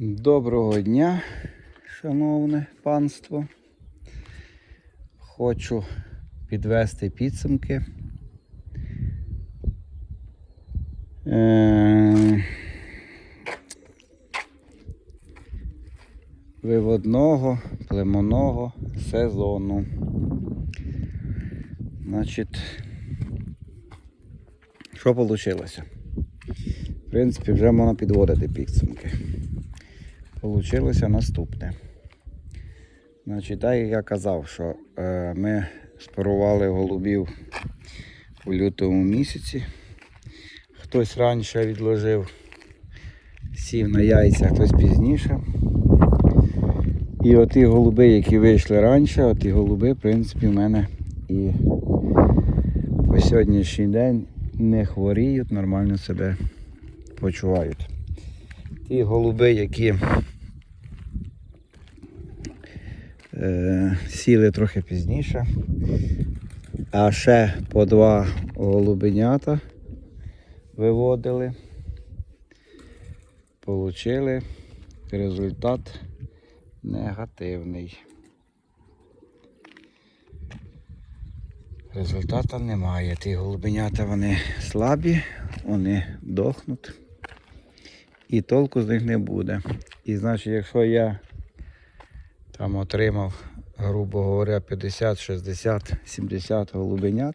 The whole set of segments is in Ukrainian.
Доброго дня, шановне панство. Хочу підвести підсумки. Е, Виводного племонного сезону. Значить, що вийшло? В принципі, вже можна підводити підсумки. Получилося наступне. Значить, так як я казав, що е, ми спарували голубів у лютому місяці. Хтось раніше відложив, сів на яйця, хтось пізніше. І оті голуби, які вийшли раніше, оті голуби, в принципі, в мене і по сьогоднішній день не хворіють, нормально себе почувають. Ті голуби, які е, сіли трохи пізніше, а ще по два голубенята виводили, получили результат негативний. Результату немає. Ті голубенята вони слабі, вони дохнуть і толку з них не буде. І значить, якщо я там отримав, грубо говоря, 50, 60, 70 голубенят,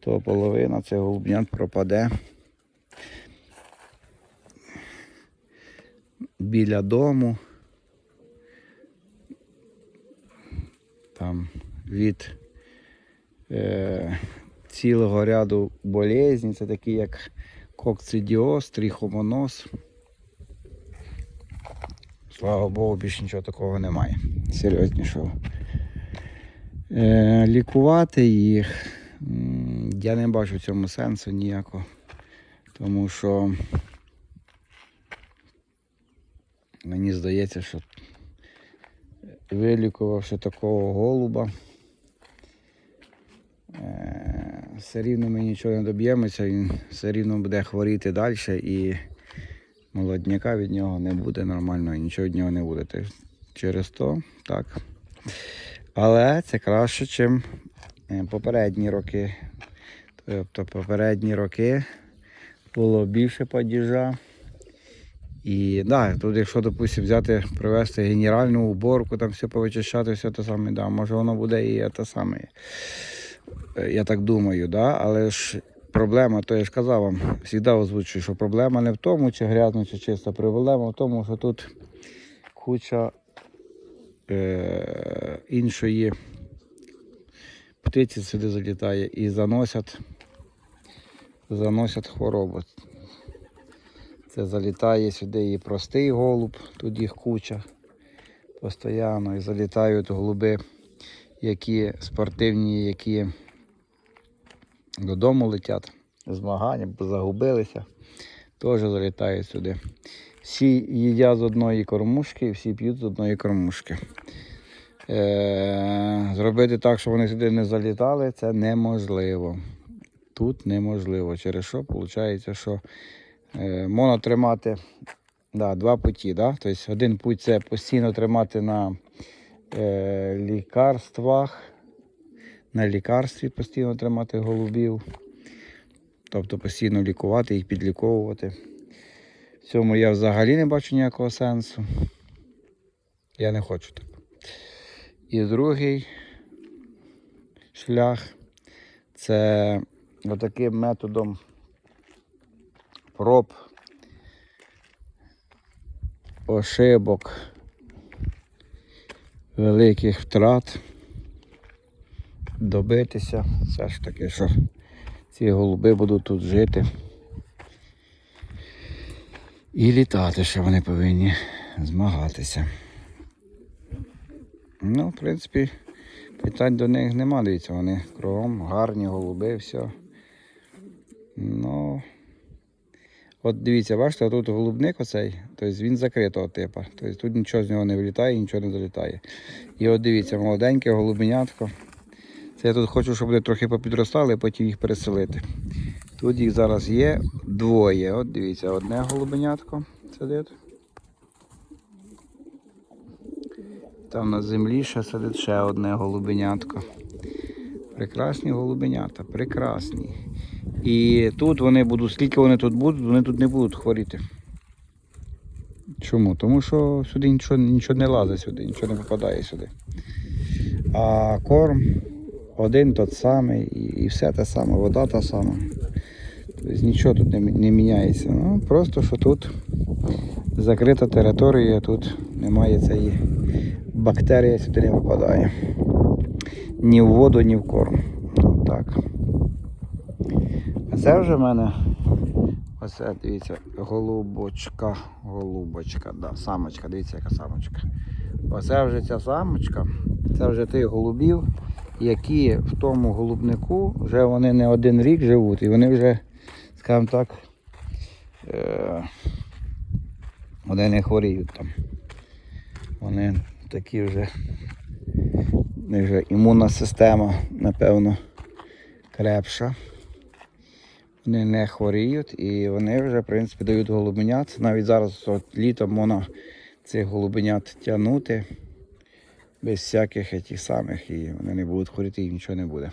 то половина цих голубенят пропаде біля дому. Там від е, цілого ряду болезней, це такі як кокцидіоз, трихомоноз. Слава Богу, більше нічого такого немає. Серйознішого. Е, лікувати їх я не бачу в цьому сенсу ніякого. Тому що мені здається, що вилікувавши такого голуба, е, все рівно ми нічого не доб'ємося, він все рівно буде хворіти далі і молодняка від нього не буде нормально, і нічого від нього не буде. Через то так. Але це краще, ніж попередні роки. Тобто попередні роки було більше падіжа. І да, тут, якщо, допустим, взяти, провести генеральну уборку, там все повичищати, все те саме, да, може воно буде і те саме. Е, Я так думаю, да? але ж проблема, то я ж казав вам, завжди озвучую, що проблема не в тому, чи грязно, чи чисто. Проблема в тому, що тут куча е, іншої птиці сюди залітає і заносять, заносять хворобу. Це залітає сюди і простий голуб, тут їх куча постійно. І залітають голуби, які спортивні, які додому летять, змагання, бо загубилися, теж залітають сюди. Всі їдять з одної кормушки, всі п'ють з одної кормушки. Е, зробити так, щоб вони сюди не залітали, це неможливо. Тут неможливо. Через що виходить, що е, можна тримати да, два путі. Да? Тобто один путь це постійно тримати на е, лікарствах, на лікарстві постійно тримати голубів. Тобто постійно лікувати їх, підліковувати. В цьому я взагалі не бачу ніякого сенсу. Я не хочу так. І другий шлях це отаким методом проб, ошибок, великих втрат добитися. Все ж таки, що ці голуби будуть тут жити. І літати, що вони повинні змагатися. Ну, в принципі, питань до них нема, дивіться, вони кругом гарні, голуби, все. Ну, от дивіться, бачите, тут голубник оцей, тобто він закритого типу. Тобто тут нічого з нього не вилітає, нічого не залітає. І от дивіться, молоденьке голубенятко. Це я тут хочу, щоб вони трохи попідростали, потім їх переселити. Тут їх зараз є двоє. От дивіться, одне голубенятко сидить. Там на землі ще сидить ще одне голубенятко. Прекрасні голубенята, прекрасні. І тут вони будуть, скільки вони тут будуть, вони тут не будуть хворіти. Чому? Тому що сюди нічого, нічого не лазить сюди, нічого не попадає сюди. А корм один тот самий, і, все те саме, вода та сама. Тобто нічого тут не, не міняється. Ну, просто що тут закрита територія, тут немає цієї бактерії сюди не попадає. Ні в воду, ні в корм. От так. А це вже в мене. Оце, дивіться, голубочка, голубочка, да, самочка, дивіться, яка самочка. Оце вже ця самочка, це вже тих голубів, які в тому голубнику вже вони не один рік живуть, і вони вже, скажімо так, е- вони не хворіють там. Вони такі вже, вже імунна система, напевно, крепша. Вони не хворіють і вони вже, в принципі, дають голубенят. Навіть зараз от, літом можна цих голубенят тягнути без всяких тих самих, і вони не будуть хворіти, і нічого не буде.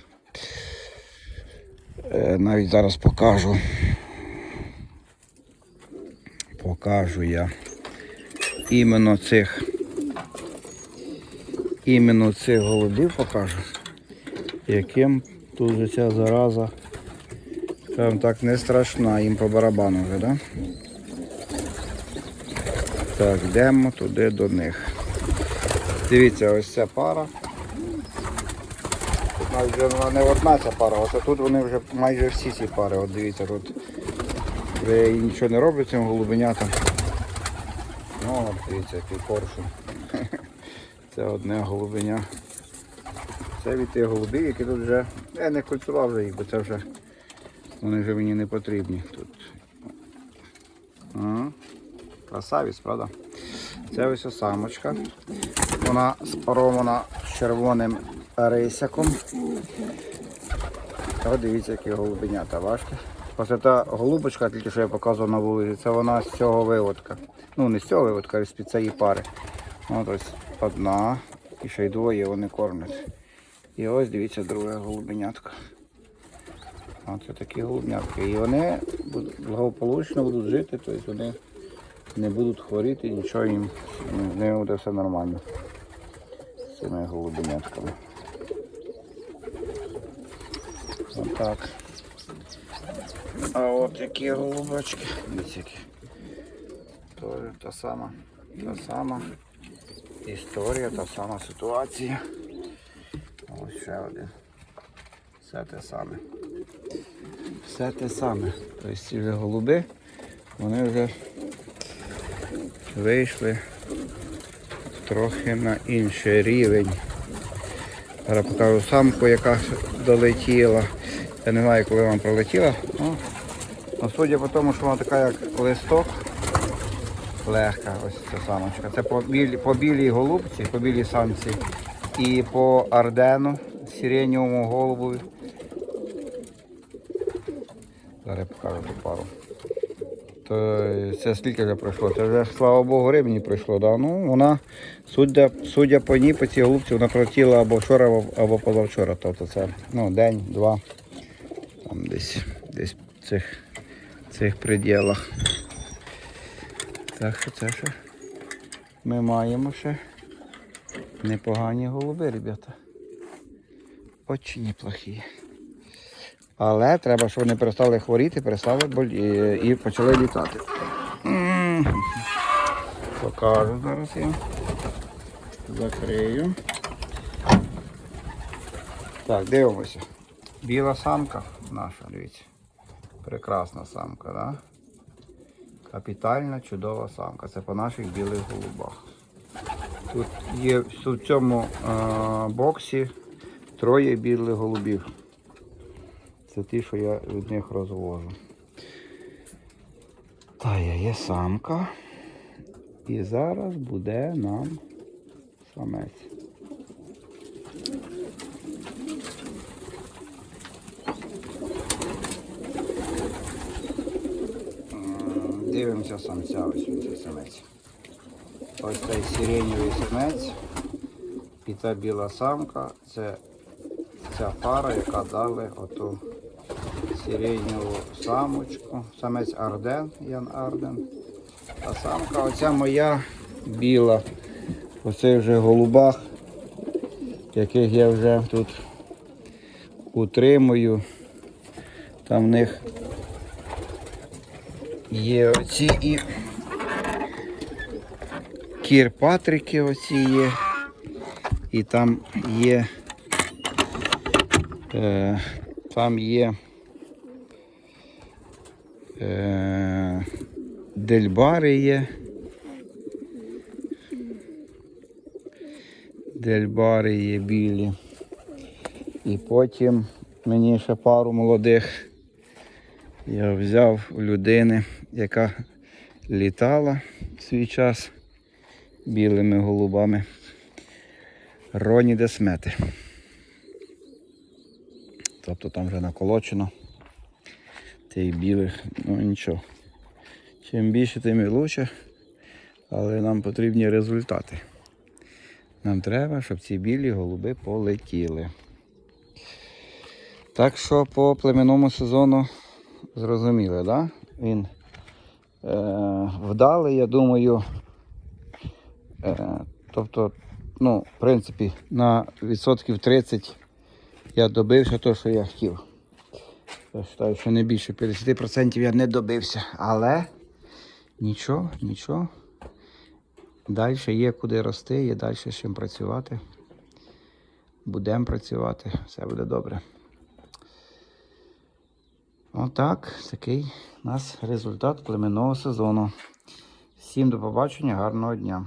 Е, навіть зараз покажу. Покажу я іменно цих іменно цих голубів покажу, яким тут ця зараза Скажем так, не страшна, їм по барабану вже, да? Так, йдемо туди до них. Дивіться, ось ця пара. Тут навіть вже не одна ця пара, ось тут вони вже майже всі ці пари. От дивіться, тут вже нічого не роблять цим голубенятам. Ну, дивіться, який коршун. Це одне голубеня. Це від тих голубів, які тут вже... Я не культував вже їх, бо це вже вони вже мені не потрібні тут. Ага. Красавець, правда? Це ось ось самочка. Вона спарована червоним рисяком. Та дивіться, які голубенята, бачите? Ось та голубочка, тільки що я показував на вулиці, це вона з цього виводка. Ну не з цього виводка, а з-під цієї пари. От ось одна, і ще й двоє вони кормлять. І ось дивіться друге голубенятко. Оце такі голубнятки. І вони благополучно будуть жити, тобто вони не будуть хворіти, нічого їм з ними буде все нормально. З цими голубенятками. Отак. А от такі голубочки. Дивіться. Тоже та сама, та сама історія, та сама ситуація. Ось ще один. Все те саме. Все те саме. Тобто ці вже голуби, вони вже вийшли трохи на інший рівень. Зараз покажу самку, яка долетіла. Я не знаю, коли вона пролетіла. Ну, ну, судя по тому, що вона така як листок. Легка ось ця самочка. Це по білій, по білій голубці, по білій самці і по ардену, сиренєвому голубові. Зараз покажу ту пару. То це скільки вже пройшло? Це вже, слава Богу, гривні пройшло. Да? Ну, вона, судя, судя по ній, по цій голубці, вона пролетіла або вчора, або, позавчора. Тобто це ну, день, два, там десь, десь в цих, цих приділах. Так що це що? Ми маємо ще непогані голуби, ребята. Очень неплохі. Але треба, щоб вони перестали хворіти, перестали болі... і почали літати. Покажу зараз я. Закрию. Так, дивимося. Біла самка наша, дивіться. Прекрасна самка, да? Капітальна, чудова самка. Це по наших білих голубах. Тут є в цьому е, боксі троє білих голубів. Це ті, що я від них розвожу. Та я є самка. І зараз буде нам самець. Дивимося самця, ось він цей самець. Ось цей сиренєвий самець. І та біла самка це ця пара, яка дали оту сиреневу самочку. Самець Арден, Ян Арден. А самка оця моя біла. Оце вже голубах, яких я вже тут утримую. Там в них є оці і кірпатрики оці є. І там є. Е, там є. Е, дельбари є. Дельбари є білі. І потім мені ще пару молодих я взяв у людини, яка літала в свій час білими голубами. Роні Десмети. Тобто там вже наколочено тих білих, ну нічого. Чим більше, тим і лучше, але нам потрібні результати. Нам треба, щоб ці білі голуби полетіли. Так що по племінному сезону зрозуміли, да? Він е, вдалий, я думаю. Е, тобто, ну, в принципі, на відсотків 30 я добився того, що я хотів. Я вважаю, що не більше 50% я не добився. Але нічого, нічого. Далі є куди рости, є далі з чим працювати. Будемо працювати, все буде добре. Отак, такий у нас результат племенного сезону. Всім до побачення, гарного дня.